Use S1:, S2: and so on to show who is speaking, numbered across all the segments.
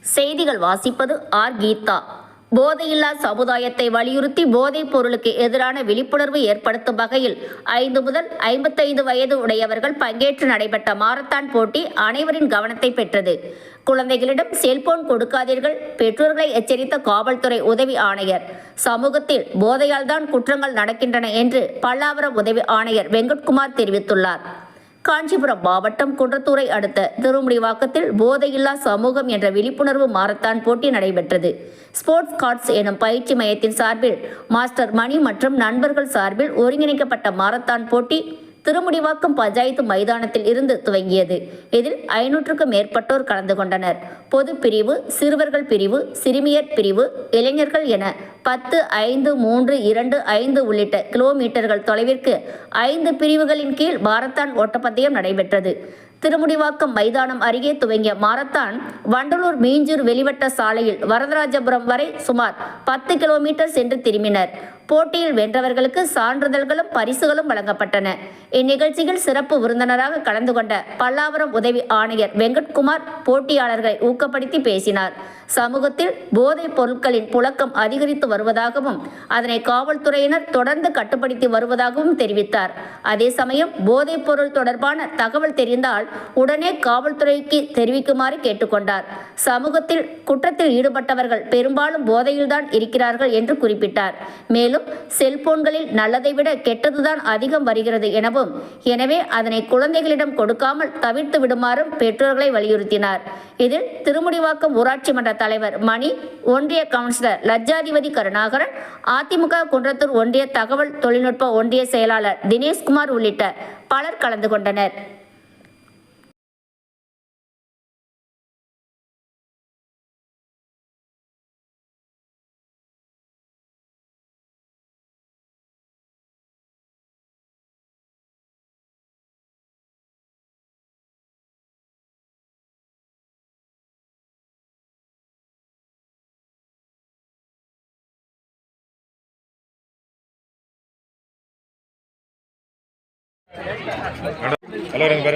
S1: செய்திகள் வாசிப்பது ஆர். கீதா. போதையில்லா சமுதாயத்தை வலியுறுத்தி போதைப் பொருளுக்கு எதிரான விழிப்புணர்வு ஏற்படுத்தும் வகையில் ஐந்து முதல் ஐம்பத்தைந்து வயது உடையவர்கள் பங்கேற்று நடைபெற்ற மாரத்தான் போட்டி அனைவரின் கவனத்தை பெற்றது. குழந்தைகளிடம் செல்போன் கொடுக்காதீர்கள் பெற்றோர்களை எச்சரித்த காவல்துறை உதவி ஆணையர். சமூகத்தில் போதையால் தான் குற்றங்கள் நடக்கின்றன என்று பல்லாவரம் உதவி ஆணையர் வெங்கட்குமார் தெரிவித்துள்ளார். காஞ்சிபுரம் மாவட்டம் குன்றத்தூரை அடுத்த திருமுடிவாக்கத்தில் போதையில்லா சமூகம் என்ற விழிப்புணர்வு மாரத்தான் போட்டி நடைபெற்றது. ஸ்போர்ட்ஸ் கார்ட்ஸ் எனும் பயிற்சி மையத்தின் சார்பில் மாஸ்டர் மணி மற்றும் நண்பர்கள் சார்பில் ஒருங்கிணைக்கப்பட்ட மாரத்தான் போட்டி திருமுடிவாக்கம் பஞ்சாயத்து மைதானத்தில் இருந்து துவங்கியது. இதில் ஐநூற்றுக்கும் மேற்பட்டோர் கலந்து கொண்டனர். பொது பிரிவு சிறுவர்கள் பிரிவு சிறுமியர் பிரிவு இளைஞர்கள் என பத்து ஐந்து மூன்று இரண்டு ஐந்து உள்ளிட்ட கிலோமீட்டர்கள் தொலைவிற்கு ஐந்து பிரிவுகளின் கீழ் மாரத்தான் ஓட்டப்பந்தயம் நடைபெற்றது. திருமுடிவாக்கம் மைதானம் அருகே துவங்கிய மாரத்தான் வண்டலூர் மீஞ்சூர் வெளிவட்ட சாலையில் வரதராஜபுரம் வரை சுமார் பத்து கிலோமீட்டர் சென்று திரும்பினர். போட்டியில் வென்றவர்களுக்கு சான்றிதழ்களும் பரிசுகளும் வழங்கப்பட்டன. இந்நிகழ்ச்சியில் சிறப்பு விருந்தினராக கலந்து கொண்ட பல்லாவரம் உதவி ஆணையர் வெங்கட்குமார் போட்டியாளர்களை ஊக்கப்படுத்தி பேசினார். சமூகத்தில் போதைப் பொருட்களின் புழக்கம் அதிகரித்து வருவதாகவும் அதனை காவல்துறையினர் தொடர்ந்து கட்டுப்படுத்தி வருவதாகவும் தெரிவித்தார். அதே சமயம் போதைப் பொருள் தொடர்பான தகவல் தெரிந்தால் உடனே காவல்துறைக்கு தெரிவிக்குமாறு கேட்டுக்கொண்டார். சமூகத்தில் குற்றத்தில் ஈடுபட்டவர்கள் பெரும்பாலும் போதையில்தான் இருக்கிறார்கள் என்று குறிப்பிட்டார். மேலும் செல்போன்களில் நல்லதை விட கெட்டதுதான் அதிகம் வருகிறது எனவும் எனவே அதனை குழந்தைகளிடம் கொடுக்காமல் தவிர்த்து விடுமாறும் பெற்றோர்களை வலியுறுத்தினார். இதில் திருமுடிவாக்கம் ஊராட்சி மன்ற தலைவர் மணி ஒன்றிய கவுன்சிலர் லஜ்ஜாதிபதி கருணாகரன் அதிமுக குன்றத்தூர் ஒன்றிய தகவல் தொழில்நுட்ப ஒன்றிய செயலாளர் தினேஷ்குமார் உள்ளிட்ட பலர் கலந்து கொண்டனர்.
S2: ஹலோ இருங்க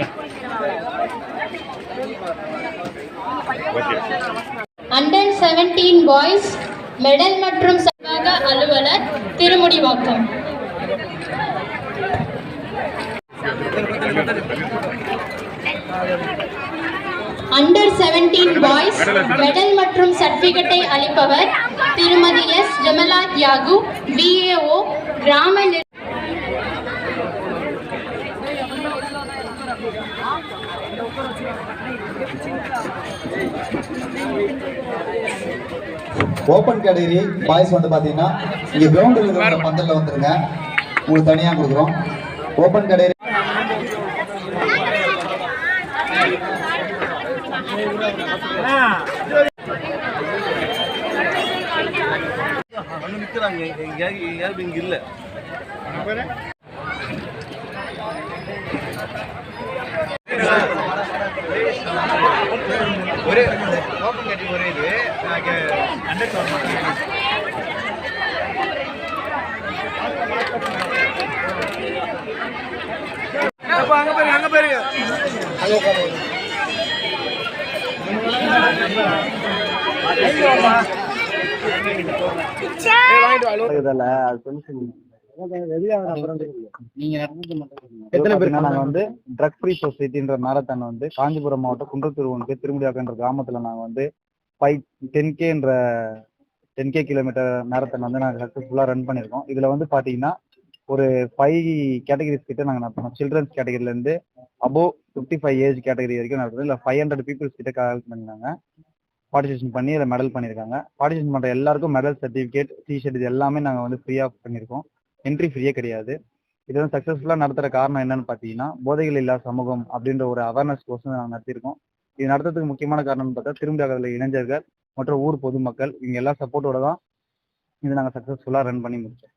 S3: அண்டர் செவன்டீன் பாய்ஸ் மெடல் மற்றும் சர்வாக அலுவலர் Thirumudivakkam. Under seventeen boys medal மற்றும் சர்டிபிகேட்டை அளிப்பவர் திருமதி எஸ் ஜெமலா தியாகு பிஏஓ கிராம
S4: ஓப்பன் கேட்டகரி பாய்ஸ் வந்து பாத்தீங்கன்னா இங்க கிரவுண்டில் இருக்கிற பந்தல்ல வந்துருங்க உங்களுக்கு தனியா கொடுக்குறோம். ஓப்பன் கேட்டகரி
S5: அங்க நிக்கிறாங்க யாரு யாரும் இங்க இல்ல
S6: கட்டி ஒரு இது அண்டர்
S5: அங்க பாருங்க அங்க பாருங்க
S4: எத்தனை பேர் நாங்க வந்து ட்ரக் ஃப்ரீ சொசைட்டின்ற மேரத்தான் வந்து காஞ்சிபுரம் மாவட்டம் குன்றத்தூர் ஒன்று திருமுடியாக்கன்ற கிராமத்துல நாங்க வந்து ஃபைவ் டென் கேன்ற டென் கே கிலோமீட்டர் மேரத்தான் வந்து நாங்க சக்சஸ்ஃபுல்லா ரன் பண்ணிருக்கோம் இதுல வந்து பாத்தீங்கன்னா ஒரு ஃபைவ் கேட்டகரிஸ் கிட்ட நாங்க நடத்தணும் சில்ட்ரன்ஸ் கேட்டகரில இருந்து above fifty five age category வரைக்கும் நடத்துறோம். இல்ல ஃபைவ் ஹண்ட்ரட் பீப்புள்ஸ் கிட்ட கலெக்ட் பண்ணிருந்தாங்க பார்ட்டிசிபேஷன் பண்ணி அதில் மெடல் பண்ணியிருக்காங்க பார்ட்டிசிபேஷன் பண்ற எல்லாருக்கும் மெடல் சர்டிஃபிகேட் டிஷர்ட் இது எல்லாமே நாங்க வந்து ஃப்ரீயா பண்ணியிருக்கோம். என்ட்ரி ஃப்ரீயே கிடையாது. இது வந்து சக்ஸஸ்ஃபுல்லாக நடத்துற காரணம் என்னன்னு பார்த்தீங்கன்னா போதைகள் இல்லா சமூகம் அப்படின்ற ஒரு அவேர்னஸ் கோர்ஸ் நாங்கள் நடத்தியிருக்கோம். இது நடத்துறதுக்கு முக்கியமான காரணம்னு பார்த்தா திரும்பியாகல இளைஞர்கள் மற்றும் ஊர் பொதுமக்கள் இவங்க எல்லா சப்போர்ட்டோட தான் இது நாங்கள் சக்ஸஸ்ஃபுல்லாக ரன் பண்ணி முடிச்சோம்.